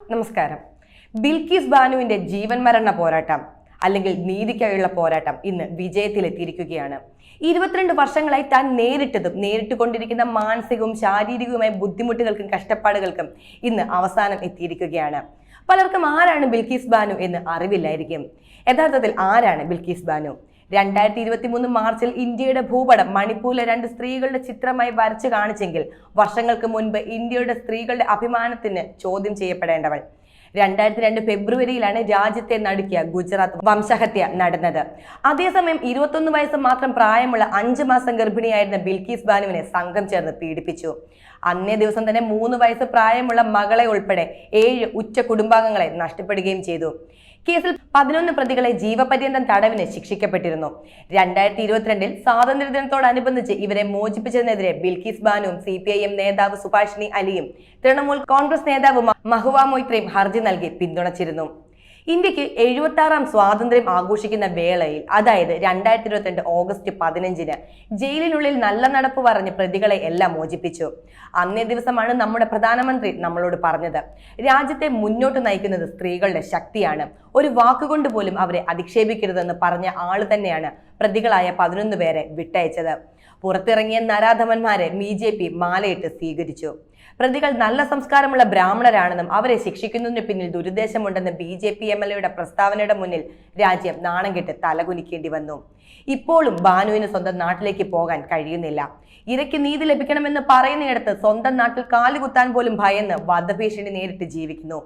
നമസ്കാരം. ബിൽക്കീസ് ബാനുവിന്റെ ജീവൻ മരണ പോരാട്ടം അല്ലെങ്കിൽ നീതിക്കായുള്ള പോരാട്ടം ഇന്ന് വിജയത്തിലെത്തിയിരിക്കുകയാണ്. ഇരുപത്തിരണ്ട് വർഷങ്ങളായി താൻ നേരിട്ടതും നേരിട്ടുകൊണ്ടിരിക്കുന്ന മാനസികവും ശാരീരികവുമായ ബുദ്ധിമുട്ടുകൾക്കും കഷ്ടപ്പാടുകൾക്കും ഇന്ന് അവസാനം എത്തിയിരിക്കുകയാണ്. പലർക്കും ആരാണ് ബിൽക്കീസ് ബാനു എന്ന് അറിവില്ലായിരിക്കും. യഥാർത്ഥത്തിൽ ആരാണ് ബിൽക്കീസ് ബാനു? രണ്ടായിരത്തി ഇരുപത്തി മൂന്ന് മാർച്ചിൽ ഇന്ത്യയുടെ ഭൂപടം മണിപ്പൂരിലെ രണ്ട് സ്ത്രീകളുടെ ചിത്രമായി വരച്ചു കാണിച്ചെങ്കിൽ വർഷങ്ങൾക്ക് മുൻപ് ഇന്ത്യയുടെ സ്ത്രീകളുടെ അഭിമാനത്തിന് ചോദ്യം ചെയ്യപ്പെടേണ്ടവൾ. രണ്ടായിരത്തി രണ്ട് ഫെബ്രുവരിയിലാണ് രാജ്യത്തെ നടുക്കിയ ഗുജറാത്ത് വംശഹത്യ നടന്നത്. അതേസമയം ഇരുപത്തൊന്ന് വയസ്സ് മാത്രം പ്രായമുള്ള അഞ്ച് മാസം ഗർഭിണിയായിരുന്ന ബിൽക്കീസ് ബാനുവിനെ സംഘം ചേർന്ന് പീഡിപ്പിച്ചു. അന്നേ ദിവസം തന്നെ മൂന്ന് വയസ്സ് പ്രായമുള്ള മകളെ ഉൾപ്പെടെ ഏഴ് ഉച്ച കുടുംബാംഗങ്ങളെ നഷ്ടപ്പെടുകയും ചെയ്തു. കേസിൽ പതിനൊന്ന് പ്രതികളെ ജീവപര്യന്തം തടവിന് ശിക്ഷിക്കപ്പെട്ടിരുന്നു. രണ്ടായിരത്തി ഇരുപത്തിരണ്ടിൽ സ്വാതന്ത്ര്യദിനത്തോടനുബന്ധിച്ച് ഇവരെ മോചിപ്പിച്ചതിനെതിരെ ബിൽക്കിസ് ബാനുവും സി പി ഐ എം നേതാവ് സുഭാഷിണി അലിയും തൃണമൂൽ കോൺഗ്രസ് നേതാവ് മഹുവ മൊയ്ത്രയും ഹർജി നൽകി പിന്തുണച്ചിരുന്നു. ഇന്ത്യയ്ക്ക് എഴുപത്തി ആറാം സ്വാതന്ത്ര്യം ആഘോഷിക്കുന്ന വേളയിൽ അതായത് രണ്ടായിരത്തി ഇരുപത്തിരണ്ട് ഓഗസ്റ്റ് പതിനഞ്ചിന് ജയിലിനുള്ളിൽ നല്ല നടപ്പ് പറഞ്ഞ് പ്രതികളെ എല്ലാം മോചിപ്പിച്ചു. അന്നേ ദിവസമാണ് നമ്മുടെ പ്രധാനമന്ത്രി നമ്മളോട് പറഞ്ഞത്. രാജ്യത്തെ മുന്നോട്ട് നയിക്കുന്നത് സ്ത്രീകളുടെ ശക്തിയാണ്. ഒരു വാക്കുകൊണ്ട് പോലും അവരെ അധിക്ഷേപിക്കരുതെന്ന് പറഞ്ഞ ആൾ തന്നെയാണ് പ്രതികളായ പതിനൊന്ന് പേരെ വിട്ടയച്ചത്. പുറത്തിറങ്ങിയ നരാധമന്മാരെ ബി മാലയിട്ട് സ്വീകരിച്ചു. പ്രതികൾ നല്ല സംസ്കാരമുള്ള ബ്രാഹ്മണരാണെന്നും അവരെ ശിക്ഷിക്കുന്നതിന് പിന്നിൽ ദുരുദ്ദേശമുണ്ടെന്ന് B J P M L എയുടെ പ്രസ്താവനയുടെ മുന്നിൽ രാജ്യം നാണം കെട്ട് തലകുനിക്കേണ്ടി വന്നു. ഇപ്പോഴും ബാനുവിന് സ്വന്തം നാട്ടിലേക്ക് പോകാൻ കഴിയുന്നില്ല. ഇരയ്ക്ക് നീതി ലഭിക്കണമെന്ന് പറയുന്നിടത്ത് സ്വന്തം നാട്ടിൽ കാലുകുത്താൻ പോലും ഭയന്ന് വധഭീഷണി നേരിട്ട് ജീവിക്കുന്നു.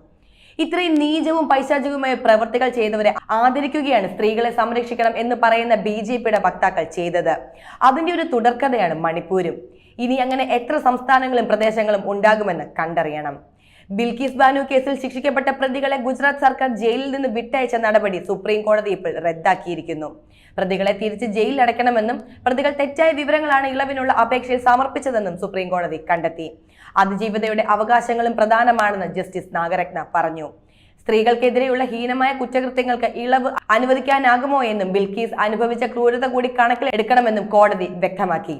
ഇത്രയും നീചവും പൈശാചികവുമായ പ്രവർത്തികൾ ചെയ്തവരെ ആദരിക്കുകയാണ് സ്ത്രീകളെ സംരക്ഷിക്കണം എന്ന് പറയുന്ന ബി ജെ പിയുടെ വക്താക്കൾ ചെയ്തത്. അതിന്റെ ഒരു തുടർക്കഥയാണ് മണിപ്പൂരും. ഇനി അങ്ങനെ എത്ര സംസ്ഥാനങ്ങളും പ്രദേശങ്ങളും ഉണ്ടാകുമെന്ന് കണ്ടറിയണം. ബിൽക്കിസ് ബാനു കേസിൽ ശിക്ഷിക്കപ്പെട്ട പ്രതികളെ ഗുജറാത്ത് സർക്കാർ ജയിലിൽ നിന്ന് വിട്ടയച്ച നടപടി സുപ്രീം കോടതി ഇപ്പോൾ റദ്ദാക്കിയിരിക്കുന്നു. പ്രതികളെ തിരിച്ച് ജയിലിൽ അടയ്ക്കണമെന്നും പ്രതികൾ തെറ്റായ വിവരങ്ങളാണ് ഇളവിനുള്ള അപേക്ഷയിൽ സമർപ്പിച്ചതെന്നും സുപ്രീം കോടതി കണ്ടെത്തി. അതിജീവിതയുടെ അവകാശങ്ങളും പ്രധാനമാണെന്ന് ജസ്റ്റിസ് നാഗരത്ന പറഞ്ഞു. സ്ത്രീകൾക്കെതിരെയുള്ള ഹീനമായ കുറ്റകൃത്യങ്ങൾക്ക് ഇളവ് അനുവദിക്കാനാകുമോ എന്നും ബിൽകീസ് അനുഭവിച്ച ക്രൂരത കൂടി കണക്കിലെടുക്കണമെന്നും കോടതി വ്യക്തമാക്കി.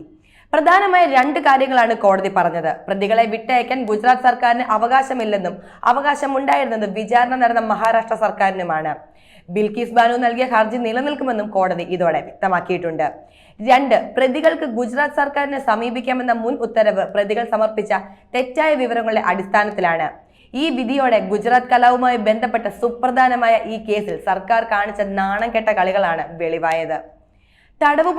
പ്രധാനമായ രണ്ട് കാര്യങ്ങളാണ് കോടതി പറഞ്ഞത്. പ്രതികളെ വിട്ടയക്കാൻ ഗുജറാത്ത് സർക്കാരിന് അവകാശമില്ലെന്നും അവകാശമുണ്ടായിരുന്നത് വിചാരണ നടന്ന മഹാരാഷ്ട്ര സർക്കാരിനുമാണ്. ബിൽക്കീസ് ബാനു നൽകിയ ഹർജി നിലനിൽക്കുമെന്നും കോടതി ഇതോടെ വ്യക്തമാക്കിയിട്ടുണ്ട്. രണ്ട് പ്രതികൾക്ക് ഗുജറാത്ത് സർക്കാരിനെ സമീപിക്കാമെന്ന മുൻ ഉത്തരവ് പ്രതികൾ സമർപ്പിച്ച തെറ്റായ വിവരങ്ങളുടെ അടിസ്ഥാനത്തിലാണ്. ഈ വിധിയോടെ ഗുജറാത്ത് കലാവുമായി ബന്ധപ്പെട്ട സുപ്രധാനമായ ഈ കേസിൽ സർക്കാർ കാണിച്ച നാണം കെട്ട കളികളാണ് വെളിവായത്. തടവ്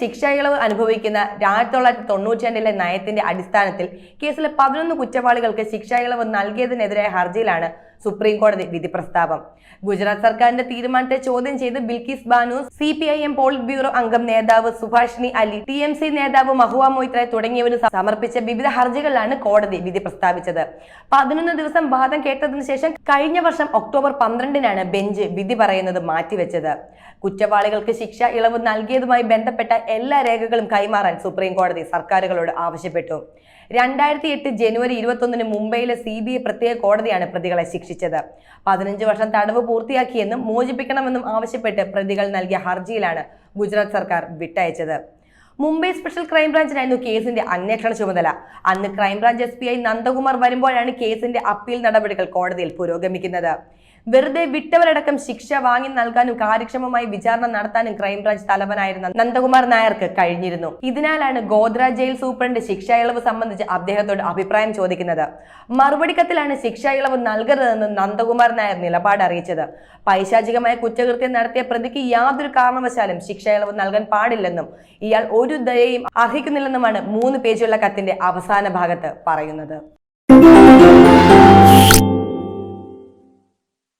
ശിക്ഷയിളവ് അനുഭവിക്കുന്ന ആയിരത്തി തൊള്ളായിരത്തി തൊണ്ണൂറ്റി രണ്ടിലെ നയത്തിന്റെ അടിസ്ഥാനത്തിൽ കേസിലെ പതിനൊന്ന് കുറ്റവാളികൾക്ക് ശിക്ഷ ഇളവ് നൽകിയതിനെതിരായ ഹർജിയിലാണ് സുപ്രീം കോടതി വിധി പ്രസ്താവം. ഗുജറാത്ത് സർക്കാരിന്റെ തീരുമാനത്തെ ചോദ്യം ചെയ്ത് Bilkis Bano C P I M polit bureau അംഗം നേതാവ് Subhashini Ali T M C നേതാവ് മഹുവ മൊയ്ത്ര തുടങ്ങിയവരും സമർപ്പിച്ച വിവിധ ഹർജികളിലാണ് കോടതി വിധി പ്രസ്താവിച്ചത്. പതിനൊന്ന് ദിവസം വാദം കേട്ടതിനു ശേഷം കഴിഞ്ഞ വർഷം ഒക്ടോബർ പന്ത്രണ്ടിനാണ് ബെഞ്ച് വിധി പറയുന്നത് മാറ്റിവെച്ചത്. കുറ്റവാളികൾക്ക് ശിക്ഷ ഇളവ് നൽകിയതുമായി ബന്ധപ്പെട്ട എല്ലാ രേഖകളും കൈമാറാൻ സുപ്രീം കോടതി സർക്കാരുകളോട് ആവശ്യപ്പെട്ടു. രണ്ടായിരത്തി എട്ട് ജനുവരി ഇരുപത്തൊന്നിന് മുംബൈയിലെ സി ബി ഐ പ്രത്യേക കോടതിയാണ് പ്രതികളെ ശിക്ഷിച്ചത്. പതിനഞ്ച് വർഷം തടവ് പൂർത്തിയാക്കിയെന്നും മോചിപ്പിക്കണമെന്നും ആവശ്യപ്പെട്ട് പ്രതികൾ നൽകിയ ഹർജിയിലാണ് ഗുജറാത്ത് സർക്കാർ വിട്ടയച്ചത്. മുംബൈ സ്പെഷ്യൽ ക്രൈംബ്രാഞ്ചിനായിരുന്നു കേസിന്റെ അന്വേഷണ ചുമതല. അന്ന് crime branch S P I Nandakumar വരുമ്പോഴാണ് കേസിന്റെ അപ്പീൽ നടപടികൾ കോടതിയിൽ പുരോഗമിക്കുന്നത്. വെറുതെ വിട്ടവരടക്കം ശിക്ഷ വാങ്ങി നൽകാനും കാര്യക്ഷമമായി വിചാരണ നടത്താനും ക്രൈംബ്രാഞ്ച് തലവനായിരുന്ന നന്ദകുമാർ നായർക്ക് കഴിഞ്ഞിരുന്നു. ഇതിനാലാണ് ഗോദ്ര ജയിൽ സൂപ്രണ്ട് ശിക്ഷ ഇളവ് സംബന്ധിച്ച് അദ്ദേഹത്തോട് അഭിപ്രായം ചോദിക്കുന്നത്. മറുപടി കത്തിലാണ് ശിക്ഷ ഇളവ് നൽകരുതെന്ന് നന്ദകുമാർ നായർ നിലപാട് അറിയിച്ചത്. പൈശാചികമായ കുറ്റകൃത്യം നടത്തിയ പ്രതിക്ക് യാതൊരു കാരണവശാലും ശിക്ഷ ഇളവ് നൽകാൻ പാടില്ലെന്നും ഇയാൾ ഒരു ദയയും അർഹിക്കുന്നില്ലെന്നുമാണ് മൂന്ന് പേജുള്ള കത്തിന്റെ അവസാന ഭാഗത്ത് പറയുന്നത്.